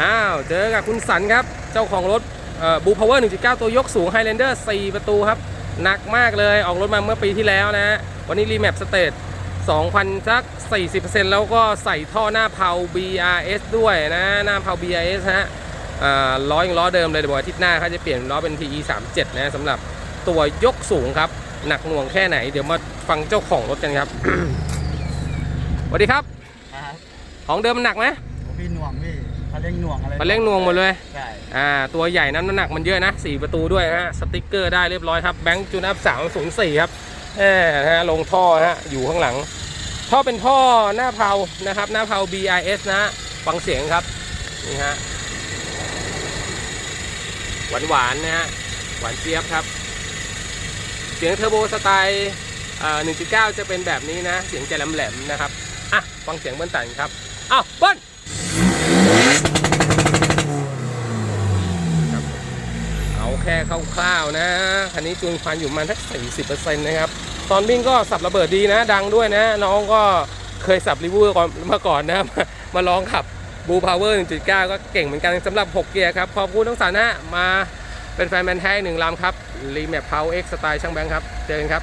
อ้าวเจอกับคุณสันครับ เจ้าของรถบูพาวเวอร์ 1.9 ตัวยกสูง Highlander 4ประตูครับ หนักมากเลยออกรถมาเมื่อปีที่แล้วนะฮะวันนี้รีแมปสเตท2,000สัก40%แล้วก็ใส่ท่อหน้าเผา BRS ด้วยนะ หน้าเผา BRS ฮะอ่าล้อยังล้อเดิมเลยเดี๋ยวบอกอาทิตย์หน้าเขาจะเปลี่ยนล้อเป็น PE 37นะสำหรับตัวยกสูงครับ หนักหน่วงแค่ไหน เดี๋ยวมาฟังเจ้าของรถกันครับสวัสดีครับครับของเดิมมันหนักไหมผมพี่หน่วง พี่เขาเร่งหน่วงอะไรมันเร่งหน่วงหมดเลยใช่อ่าตัวใหญ่น้ำหนักมันเยอะนะ4ประตูด้วยนะฮะสติ๊กเกอร์ได้เรียบร้อยครับแบงค์จูนอัพ304ครับแหมนะฮะลงท่อฮะอยู่ข้างหลัง ท่อเป็นท่อหน้าเพลานะครับ หน้าเพลา BIS นะฮะฟังเสียงครับนี่ฮะหวานหวานๆนะฮะหวานเจี๊ยบครับ เสียงเทอร์โบสไตล์อ่า1.9จะเป็นแบบนี้นะ เสียงจะแหลมๆนะครับ อะ ฟังเสียงเบิ้ลตันครับ อ้าวเบิ้ล เอา แค่คร่าวๆนะคันนี้จูนควันอยู่ประมาณสัก40%นะครับ ตอนวิ่งก็สับระเบิดดีนะ ดังด้วยนะ น้องก็เคยสับรีวิวก่อนมาก่อนนะมามาลองขับบูพาวเวอร์1.9 ก็เก่งเหมือนกันสำหรับ 6 เกียร์ครับ ขอบคุณทั้งสามนะมาเป็นแฟนแมนแท้หนึ่งลำครับรีแมปเพาเอ็กสไตล์ช่างแบงค์ครับ เจอกันครับ